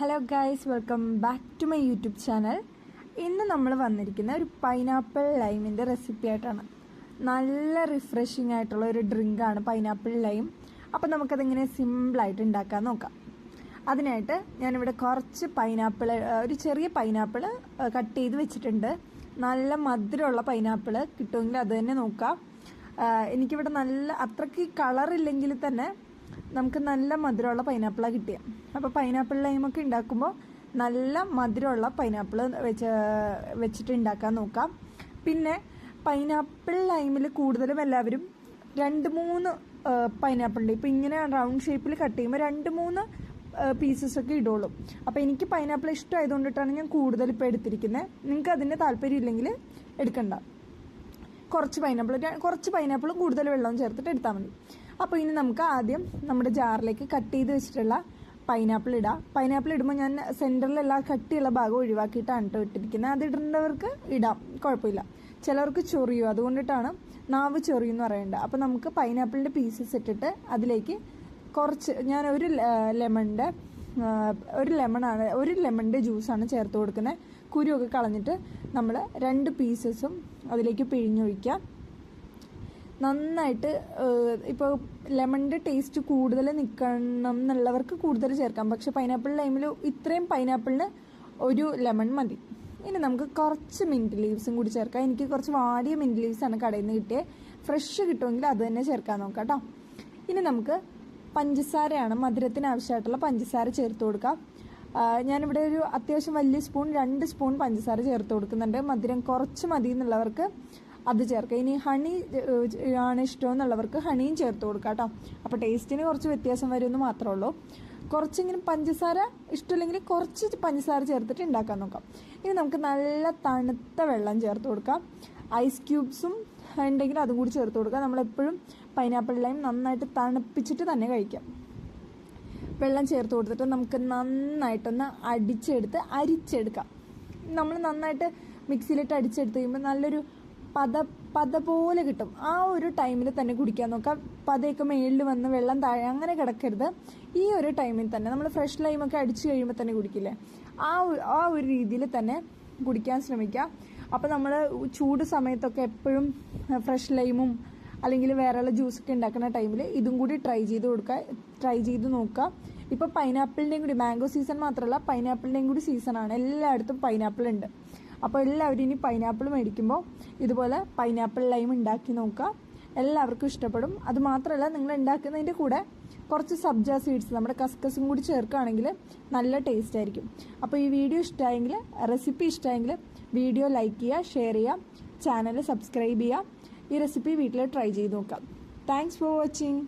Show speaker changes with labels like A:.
A: Hello guys welcome back to my YouTube channel ഇന്ന് നമ്മൾ വന്നിരിക്കുന്ന ഒരു പൈനാപ്പിൾ ലൈമിന്റെ റെസിപ്പി ആയിട്ടാണ്. നല്ല റിഫ്രഷിംഗ് ആയിട്ടുള്ള ഒരു ഡ്രിങ്കാണ് പൈനാപ്പിൾ ലൈം അപ്പോൾ നമുക്കതെങ്ങനെ സിമ്പിളായിട്ട് ഉണ്ടാക്കാൻ നോക്കാം. അതിനായിട്ട് ഞാനിവിടെ കുറച്ച് പൈനാപ്പിൾ ഒരു ചെറിയ പൈനാപ്പിൾ കട്ട് ചെയ്ത് വെച്ചിട്ടുണ്ട്. നല്ല മധുരമുള്ള പൈനാപ്പിൾ കിട്ടുമെങ്കിൽ അത് തന്നെ നോക്കാം. എനിക്കിവിടെ നല്ല അത്രയ്ക്ക് കളറില്ലെങ്കിൽ തന്നെ നമുക്ക് നല്ല മധുരമുള്ള പൈനാപ്പിളാണ് കിട്ടിയത് അപ്പോൾ പൈനാപ്പിൾ ലൈമൊക്കെ ഉണ്ടാക്കുമ്പോൾ നല്ല മധുരമുള്ള പൈനാപ്പിൾ വെച്ച് വെച്ചിട്ട് ഉണ്ടാക്കാൻ നോക്കാം. പിന്നെ പൈനാപ്പിൾ ലൈമിൽ കൂടുതലും എല്ലാവരും രണ്ട് മൂന്ന് പൈനാപ്പിളിന്റെ ഇപ്പോൾ ഇങ്ങനെ റൗണ്ട് ഷേപ്പിൽ കട്ട് ചെയ്യുമ്പോൾ രണ്ട് മൂന്ന് പീസസ് ഒക്കെ ഇടുള്ളൂ. അപ്പോൾ എനിക്ക് പൈനാപ്പിൾ ഇഷ്ടമായതുകൊണ്ടിട്ടാണ് ഞാൻ കൂടുതൽ ഇപ്പോൾ എടുത്തിരിക്കുന്നത് നിങ്ങൾക്ക് അതിന്റെ താല്പര്യം ഇല്ലെങ്കിൽ എടുക്കണ്ട. കുറച്ച് പൈനാപ്പിൾ കുറച്ച് പൈനാപ്പിളും കൂടുതൽ വെള്ളവും ചേർത്തിട്ട് എടുത്താൽ മതി. അപ്പോൾ ഇനി നമുക്ക് ആദ്യം നമ്മുടെ ജാറിലേക്ക് കട്ട് ചെയ്ത് വെച്ചിട്ടുള്ള പൈനാപ്പിൾ ഇടാം. പൈനാപ്പിൾ ഇടുമ്പോൾ ഞാൻ സെന്ററിലുള്ള കട്ടിയുള്ള ഭാഗം ഒഴിവാക്കിയിട്ടാണ് കേട്ടോ ഇട്ടിരിക്കുന്നത്. അത് ഇടേണ്ടവർക്ക് ഇടാം കുഴപ്പമില്ല. ചിലർക്ക് ചൊറിയും. അതുകൊണ്ടിട്ടാണ് നാവ് ചൊറിയും എന്ന് പറയേണ്ടത് അപ്പോൾ നമുക്ക് പൈനാപ്പിളിന്റെ പീസസ് ഇട്ടിട്ട് അതിലേക്ക് കുറച്ച് ഞാൻ ഒരു ലെമണിന്റെ ഒരു ലെമണാണ് ഒരു ലെമണിന്റെ ജ്യൂസാണ് ചേർത്ത് കൊടുക്കുന്നത്. കുരുവൊക്കെ കളഞ്ഞിട്ട് നമ്മൾ രണ്ട് പീസസും അതിലേക്ക് പിഴിഞ്ഞൊഴിക്കുക നന്നായിട്ട് ഇപ്പോൾ ലെമണിന്റെ ടേസ്റ്റ് കൂടുതൽ നിൽക്കണം എന്നുള്ളവർക്ക് കൂടുതൽ ചേർക്കാം. പക്ഷേ പൈനാപ്പിൾ ലൈമിൽ ഇത്രയും പൈനാപ്പിളിന് ഒരു ലെമൺ മതി. ഇനി നമുക്ക് കുറച്ച് മിന്റ് ലീവ്സും കൂടി ചേർക്കാം. എനിക്ക് കുറച്ച് വാടിയ മിന്റ് ലീവ്സാണ് കടയിൽ നിന്ന് കിട്ടിയത് ഫ്രഷ് കിട്ടുമെങ്കിൽ അത് തന്നെ ചേർക്കാൻ നോക്കാം കേട്ടോ. ഇനി നമുക്ക് പഞ്ചസാരയാണ് മധുരത്തിന് ആവശ്യമായിട്ടുള്ള പഞ്ചസാര ചേർത്ത് കൊടുക്കാം. ഞാനിവിടെ ഒരു അത്യാവശ്യം വലിയ സ്പൂൺ രണ്ട് സ്പൂൺ പഞ്ചസാര ചേർത്ത് കൊടുക്കുന്നുണ്ട്. മധുരം കുറച്ച് മതി എന്നുള്ളവർക്ക് അത് ചേർക്കുക ഇനി ഹണി ആണ് ഇഷ്ടം എന്നുള്ളവർക്ക് ഹണിയും ചേർത്ത് കൊടുക്കാം കേട്ടോ. അപ്പോൾ ടേസ്റ്റിന് കുറച്ച് വ്യത്യാസം വരുമെന്ന് മാത്രമേ ഉള്ളൂ. കുറച്ചെങ്കിലും പഞ്ചസാര ഇഷ്ടമില്ലെങ്കിൽ കുറച്ച് പഞ്ചസാര ചേർത്തിട്ട് ഉണ്ടാക്കാൻ നോക്കാം. ഇനി നമുക്ക് നല്ല തണുത്ത വെള്ളം ചേർത്ത് കൊടുക്കാം. ഐസ് ക്യൂബ്സും ഉണ്ടെങ്കിൽ അതും കൂടി ചേർത്ത് കൊടുക്കാം. നമ്മളെപ്പോഴും പൈനാപ്പിൾ ലൈം നന്നായിട്ട് തണുപ്പിച്ചിട്ട് തന്നെ കഴിക്കാം. വെള്ളം ചേർത്ത് കൊടുത്തിട്ട് നമുക്ക് നന്നായിട്ടൊന്ന് അടിച്ചെടുത്ത് അരിച്ചെടുക്കാം. നമ്മൾ നന്നായിട്ട് മിക്സിയിലിട്ട് അടിച്ചെടുത്ത് കഴിയുമ്പോൾ നല്ലൊരു പത പത പോലെ കിട്ടും. ആ ഒരു ടൈമിൽ തന്നെ കുടിക്കാൻ നോക്കാം. പതയൊക്കെ മേളിൽ വന്ന് വെള്ളം താഴെ അങ്ങനെ കിടക്കരുത്. ഈ ഒരു ടൈമിൽ തന്നെ നമ്മൾ ഫ്രഷ് ലൈമൊക്കെ അടിച്ചു കഴിയുമ്പോൾ തന്നെ കുടിക്കില്ലേ? ആ ആ ഒരു രീതിയിൽ തന്നെ കുടിക്കാൻ ശ്രമിക്കുക അപ്പോൾ നമ്മൾ ചൂട് സമയത്തൊക്കെ എപ്പോഴും ഫ്രഷ് ലൈമും അല്ലെങ്കിൽ വേറെയുള്ള ജ്യൂസൊക്കെ ഉണ്ടാക്കുന്ന ടൈമിൽ ഇതും കൂടി ട്രൈ ചെയ്ത് കൊടുക്കുക ട്രൈ ചെയ്ത് നോക്കുക ഇപ്പോൾ പൈനാപ്പിളിന്റെയും കൂടി മാംഗോ സീസൺ മാത്രമല്ല പൈനാപ്പിളിന്റെയും കൂടി സീസണാണ് എല്ലായിടത്തും പൈനാപ്പിൾ ഉണ്ട്. അപ്പോൾ എല്ലാവരും ഇനി പൈനാപ്പിൾ മേടിക്കുമ്പോൾ ഇതുപോലെ പൈനാപ്പിൾ ലൈം ഉണ്ടാക്കി നോക്കുക എല്ലാവർക്കും ഇഷ്ടപ്പെടും. അത് മാത്രമല്ല നിങ്ങൾ ഉണ്ടാക്കുന്നതിന്റെ കൂടെ കുറച്ച് സബ്ജ സീഡ്സ് നമ്മുടെ കസ്കസും കൂടി ചേർക്കുകയാണെങ്കിൽ നല്ല ടേസ്റ്റ് ആയിരിക്കും. അപ്പോൾ ഈ വീഡിയോ ഇഷ്ടമായെങ്കിൽ റെസിപ്പി ഇഷ്ടമായെങ്കിൽ വീഡിയോ ലൈക്ക് ചെയ്യുക ഷെയർ ചെയ്യുക ചാനൽ സബ്സ്ക്രൈബ് ചെയ്യുക. ഈ റെസിപ്പി വീട്ടിൽ ട്രൈ ചെയ്ത് നോക്കാം. Thanks for watching